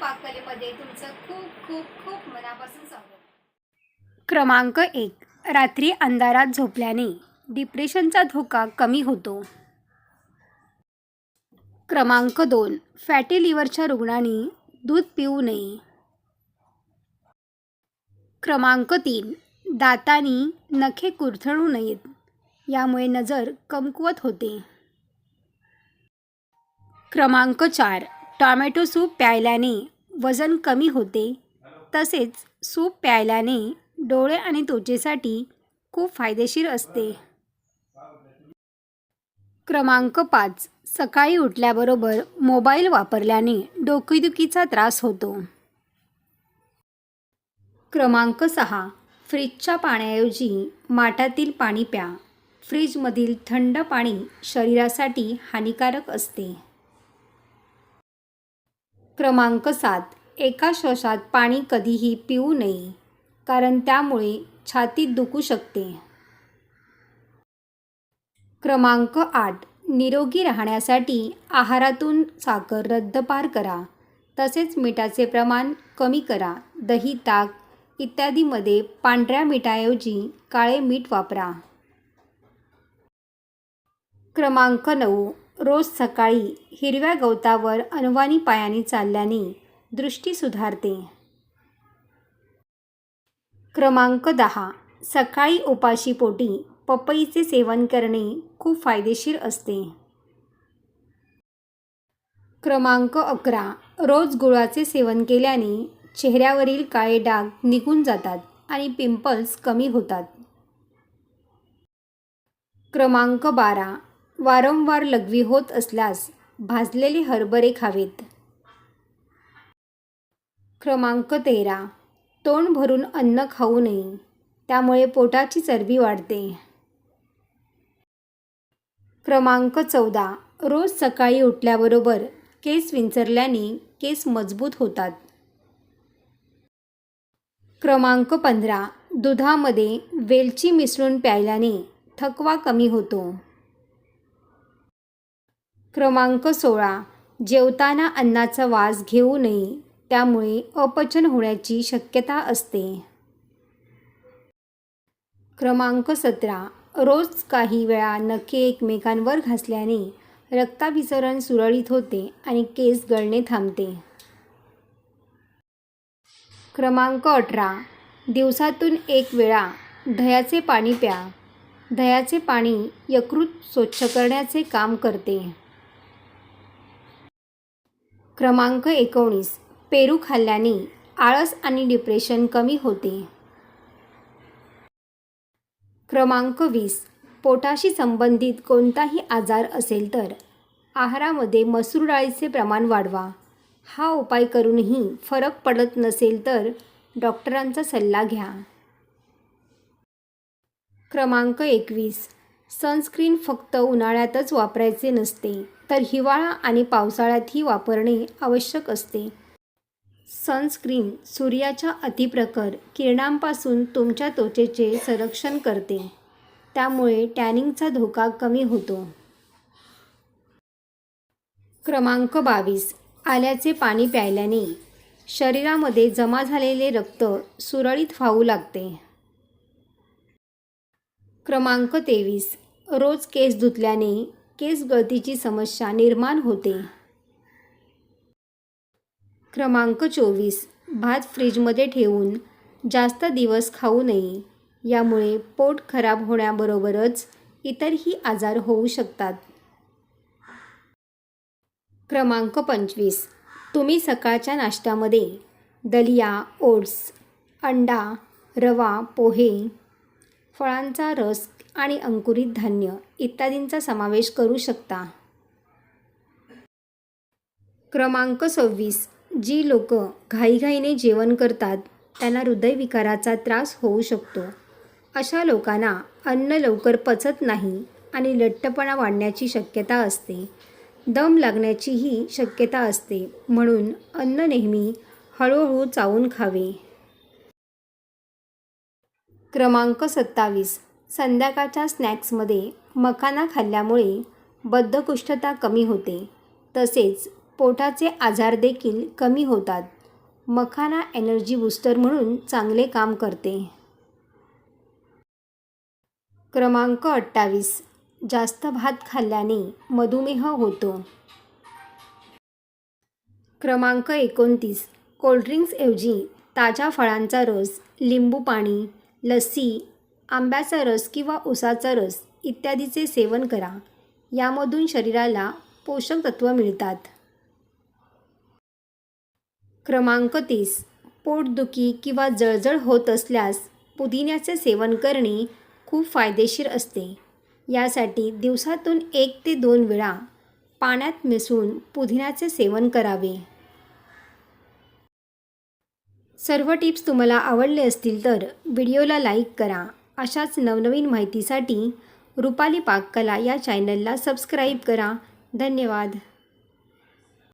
पाककलेमध्ये तुमचं खूप खूप खूप मनापासून स्वागत. क्रमांक एक. रात्री अंधारात झोपल्याने डिप्रेशनचा धोका कमी होतो. क्रमांक दोन. फॅटी लिव्हरच्या रुग्णांनी दूध पिऊ नये. क्रमांक तीन. दातांनी नखे कुरथळू नयेत. यामुळे नजर कमकुवत होते. क्रमांक चार. टॉमॅटो सूप प्यायल्याने वजन कमी होते. तसेच सूप प्यायल्याने डोळे आणि त्वचेसाठी खूप फायदेशीर असते. क्रमांक पाच. सकाळी उठल्याबरोबर मोबाईल वापरल्याने डोकेदुखीचा त्रास होतो. क्रमांक सहा. फ्रीजच्या पाण्याऐवजी माठातील पाणी प्या. फ्रीजमधील थंड पाणी शरीरासाठी हानिकारक असते. क्रमांक सात. एका श्वासात पाणी कधीही पिऊ नये कारण त्यामुळे छातीत दुखू शकते. क्रमांक आठ. निरोगी राहण्यासाठी आहारातून साखर रद्दपार करा. तसेच मिठाचे प्रमाण कमी करा. दही ताक इत्यादीमध्ये पांढऱ्या मिठाऐवजी काळे मीठ वापरा. क्रमांक नऊ. रोज सकाळी हिरव्या गवतावर अनवानी पायाने चालल्याने दृष्टी सुधारते. क्रमांक दहा. सकाळी उपाशी पोटी पपईचे सेवन करणे खूप फायदेशीर असते. क्रमांक अकरा. रोज गुळाचे सेवन केल्याने चेहऱ्यावरील काळे डाग निघून जातात आणि पिंपल्स कमी होतात. क्रमांक बारा. वारंवार लघवी होत असल्यास भाजलेले हरभरे खावेत. क्रमांक तेरा. तोंड भरून अन्न खाऊ नये. त्यामुळे पोटाची चरबी वाढते. क्रमांक चौदा. रोज सकाळी उठल्याबरोबर केस विंचरल्याने केस मजबूत होतात. क्रमांक पंधरा. दुधामध्ये वेलची मिसळून प्यायल्याने थकवा कमी होतो. क्रमांक सोळा. जेवताना अन्नाचा वास घेऊ नये त्यामुळे अपचन होण्याची शक्यता असते. क्रमांक सतरा. रोज काही वेळा नखे एकमेकांवर घासल्याने रक्ताभिसरण सुरळीत होते आणि केस गळणे थांबते. क्रमांक अठरा. दिवसातून एक वेळा दह्याचे पाणी प्या. दह्याचे पाणी यकृत स्वच्छ करण्याचे काम करते. क्रमांक एकोणीस. पेरू खाल्ल्याने आळस आणि डिप्रेशन कमी होते. क्रमांक वीस. पोटाशी संबंधित कोणताही आजार असेल तर आहारामध्ये मसूर डाळीचे प्रमाण वाढवा. हा उपाय करूनही फरक पडत नसेल तर डॉक्टरांचा सल्ला घ्या. क्रमांक एकवीस. सनस्क्रीन फक्त उन्हाळ्यातच वापरायचे नसते. तर हिवाळा आणि पावसाळ्यातही वापरणे आवश्यक असते. सनस्क्रीन सूर्याच्या अतिप्रखर किरणांपासून तुमच्या त्वचेचे संरक्षण करते. त्यामुळे टॅनिंगचा धोका कमी होतो. क्रमांक बावीस. आल्याचे पाणी प्यायल्याने शरीरामध्ये जमा झालेले रक्त सुरळीत व्हावू लागते. क्रमांक तेवीस. रोज केस धुतल्याने केस गळतीची समस्या निर्माण होते. क्रमांक चोवीस. भात फ्रीजमध्ये ठेवून जास्त दिवस खाऊ नये. यामुळे पोट खराब होण्याबरोबरच इतरही आजार होऊ शकतात. क्रमांक पंचवीस. तुम्ही सकाळच्या नाश्त्यामध्ये दलिया ओट्स अंडा रवा पोहे फळांचा रस आणि अंकुरित धान्य इत्यादींचा समावेश करू शकता. क्रमांक सव्वीस. जी लोक घाईघाईने जेवण करतात त्यांना हृदयविकाराचा त्रास होऊ शकतो. अशा लोकांना अन्न लवकर पचत नाही आणि लठ्ठपणा वाढण्याची शक्यता असते. दम लागण्याचीही शक्यता असते म्हणून अन्न नेहमी हळूहळू चावून खावे. क्रमांक सत्तावीस. संध्याकाळच्या स्नॅक्समध्ये मखाना खाल्ल्यामुळे बद्धकुष्ठता कमी होते. तसेच पोटाचे आजार देखील कमी होतात. मखाना एनर्जी बूस्टर म्हणून चांगले काम करते. क्रमांक अठ्ठावीस. जास्त भात खाल्ल्याने मधुमेह होतो. क्रमांक एकोणतीस. कोल्ड्रिंक्सऐवजी ताज्या फळांचा रस लिंबू पाणी लस्सी आंब्याचा रस किंवा उसाचा रस इत्यादीचे सेवन करा. यामधून शरीराला पोषक तत्व मिळतात. क्रमांक तीस. पोटदुखी किंवा जळजळ होत असल्यास पुदिन्याचे सेवन करणे खूप फायदेशीर असते. यासाठी दिवसातून एक ते दोन वेळा पाण्यात मिसळून पुदिन्याचे सेवन करावे. सर्व टिप्स तुम्हाला आवडले असतील तर व्हिडिओला लाईक करा. अशाच नवनवीन माहितीसाठी रुपाली पाककला या चॅनलला सबस्क्राईब करा. धन्यवाद.